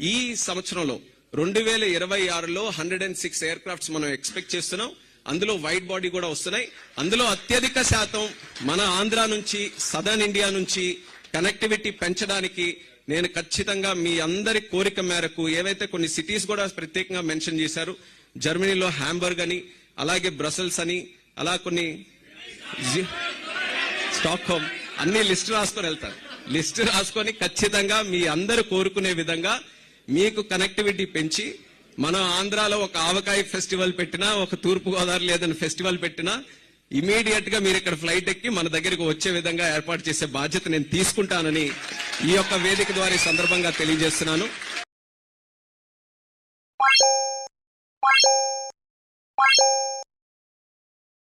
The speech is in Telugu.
ఈ సంవత్సరంలో రెండు వేల ఇరవై ఆరులో hundred and six air crafts మనం ఎక్స్పెక్ట్ చేస్తున్నాం. అందులో వైట్ బాడీ కూడా వస్తున్నాయి. అందులో అత్యధిక శాతం మన ఆంధ్ర నుంచి సదర్న్ ఇండియా నుంచి కనెక్టివిటీ పెంచడానికి నేను ఖచ్చితంగా మీ అందరి కోరిక మేరకు ఏవైతే కొన్ని సిటీస్ కూడా ప్రత్యేకంగా మెన్షన్ చేశారు జర్మనీలో హ్యాంబర్గ్ అని అలాగే బ్రసెల్స్ అని అలా కొన్ని జి- స్టాక్ హోమ్ అన్ని లిస్ట్ రాసుకొని వెళ్తారు. లిస్ట్ రాసుకొని ఖచ్చితంగా మీ అందరు కోరుకునే విధంగా మీకు కనెక్టివిటీ పెంచి మనం ఆంధ్రాలో ఒక ఆవకాయ ఫెస్టివల్ పెట్టినా ఒక తూర్పు గోదావరి లేదని ఫెస్టివల్ పెట్టినా ఇమీడియట్గా మీరు ఇక్కడ ఫ్లైట్ ఎక్కి మన దగ్గరకు వచ్చే విధంగా ఏర్పాటు చేసే బాధ్యత నేను తీసుకుంటానని ఈ యొక్క వేదిక ద్వారా ఈ సందర్భంగా తెలియజేస్తున్నాను.